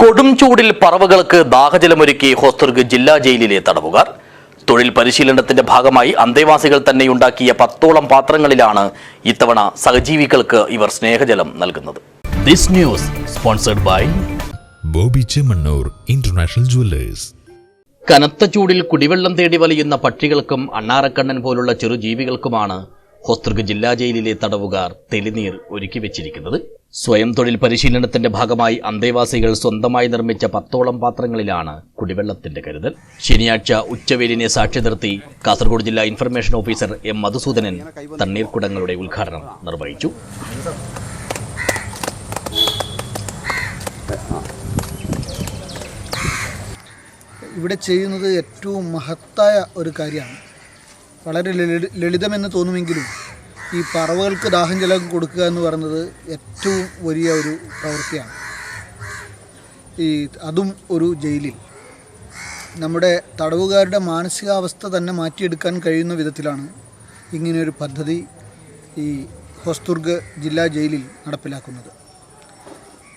കൊടും ചൂടിൽ പറവകൾക്ക് ദാഹജലമൊരുക്കി ഹോസ്ദുർഗ് ജില്ലാ ജയിലിലെ തടവുകാർ. തൊഴിൽ പരിശീലനത്തിന്റെ ഭാഗമായി അന്തേവാസികൾ തന്നെ ഉണ്ടാക്കിയ പത്തോളം പാത്രങ്ങളിലാണ് ഇത്തവണ സഹജീവികൾക്ക് ഇവർ സ്നേഹജലം നൽകുന്നത്. This news sponsored by Boby Chemmanur international jewellers. കനത്ത ചൂടിൽ കുടിവെള്ളം തേടി വലയുന്ന പക്ഷികൾക്കും അണ്ണാറക്കണ്ണൻ പോലുള്ള ചെറുജീവികൾക്കുമാണ് ഹോസ്ദുർഗ് ജില്ലാ ജയിലിലെ തടവുകാർ തെളിനീർ ഒരുക്കി വെച്ചിരിക്കുന്നത്. സ്വയം തൊഴിൽ പരിശീലനത്തിന്റെ ഭാഗമായി അന്തേവാസികൾ സ്വന്തമായി നിർമ്മിച്ച പത്തോളം പാത്രങ്ങളിലാണ് കുടിവെള്ളത്തിന്റെ കരുതൽ. ശനിയാഴ്ച ഉച്ചവേലിനെ സാക്ഷി നിർത്തി കാസർഗോഡ് ജില്ലാ ഇൻഫർമേഷൻ ഓഫീസർ എം മധുസൂദനൻ തണ്ണീർക്കുടങ്ങളുടെ ഉദ്ഘാടനം നിർവഹിച്ചു. ഇവിടെ ചെയ്യുന്നത് ഏറ്റവും മഹത്തായ ഒരു കാര്യമാണ്. വളരെ ലളി- ലളിതമെന്ന് തോന്നുമെങ്കിലും ഈ പറവകൾക്ക് ദാഹം ജലം കൊടുക്കുക എന്ന് പറയുന്നത് ഏറ്റവും വലിയ ഒരു പ്രവൃത്തിയാണ്. ഈ അതും ഒരു ജയിലിൽ. നമ്മുടെ തടവുകാരുടെ മാനസികാവസ്ഥ തന്നെ മാറ്റിയെടുക്കാൻ കഴിയുന്ന വിധത്തിലാണ് ഇങ്ങനെയൊരു പദ്ധതി ഈ ഹൊസ്തുർഗ് ജില്ലാ ജയിലിൽ നടപ്പിലാക്കുന്നത്.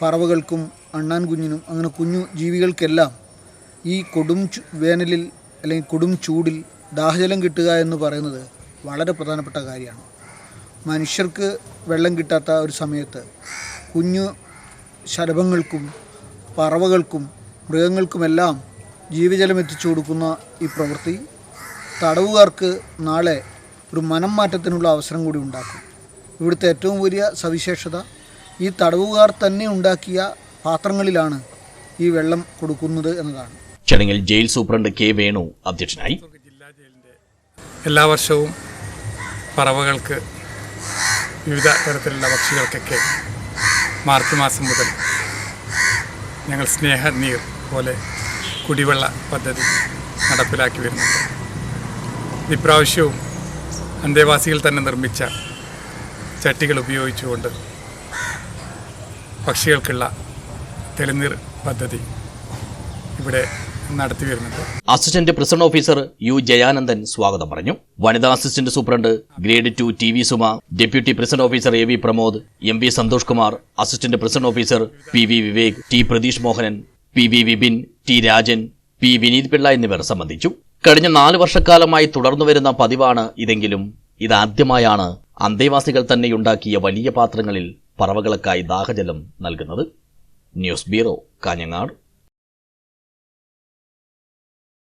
പറവകൾക്കും അണ്ണാൻ കുഞ്ഞിനും അങ്ങനെ കുഞ്ഞു ജീവികൾക്കെല്ലാം ഈ കൊടും വേനലിൽ അല്ലെങ്കിൽ കൊടും ചൂടിൽ ദാഹജലം കിട്ടുക എന്ന് പറയുന്നത് വളരെ പ്രധാനപ്പെട്ട കാര്യമാണ്. മനുഷ്യർക്ക് വെള്ളം കിട്ടാത്ത ഒരു സമയത്ത് കുഞ്ഞു ശലഭങ്ങൾക്കും പറവകൾക്കും മൃഗങ്ങൾക്കുമെല്ലാം ജീവജലം എത്തിച്ചു കൊടുക്കുന്ന ഈ പ്രവൃത്തി തടവുകാർക്ക് നാളെ ഒരു മനം മാറ്റത്തിനുള്ള അവസരം കൂടി ഉണ്ടാക്കും. ഇവിടുത്തെ ഏറ്റവും വലിയ സവിശേഷത ഈ തടവുകാർ തന്നെ ഉണ്ടാക്കിയ പാത്രങ്ങളിലാണ് ഈ വെള്ളം കൊടുക്കുന്നത് എന്നതാണ്. ചടങ്ങിൽ ജയിൽ സൂപ്രണ്ട് കെ വേണു അധ്യക്ഷനായി. എല്ലാ വർഷവും പറവകൾക്ക് വിവിധ തരത്തിലുള്ള പക്ഷികൾക്കൊക്കെ മാർച്ച് മാസം മുതൽ ഞങ്ങൾ സ്നേഹ നീർ പോലെ കുടിവെള്ള പദ്ധതി നടപ്പിലാക്കി വരുന്നുണ്ട്. ഇപ്രാവശ്യവും അന്തേവാസികൾ തന്നെ നിർമ്മിച്ച ചട്ടികൾ ഉപയോഗിച്ചുകൊണ്ട് പക്ഷികൾക്കുള്ള തെളിനീർ പദ്ധതി ഇവിടെ നടത്തി വരുന്നത് assistant prison officer U Jayanandan സ്വാഗതം പറഞ്ഞു. വനിതാ assistant superintendent grade two T V Suma deputy prison officer A V Pramod M V Santhosh Kumar assistant prison officer P V Vivek T Pratheesh Mohanan P V Vipin T Rajan P Vineeth Pillai എന്നിവർ സംബന്ധിച്ചു. കഴിഞ്ഞ നാല് വർഷക്കാലമായി തുടർന്നു വരുന്ന പതിവാണ് ഇതെങ്കിലും. ഇതാദ്യമായാണ് അന്തേവാസികൾ തന്നെയുണ്ടാക്കിയ വലിയ പാത്രങ്ങളിൽ പറവകൾക്കായി ദാഹജലം നൽകുന്നത്. News bureau Kanhangad.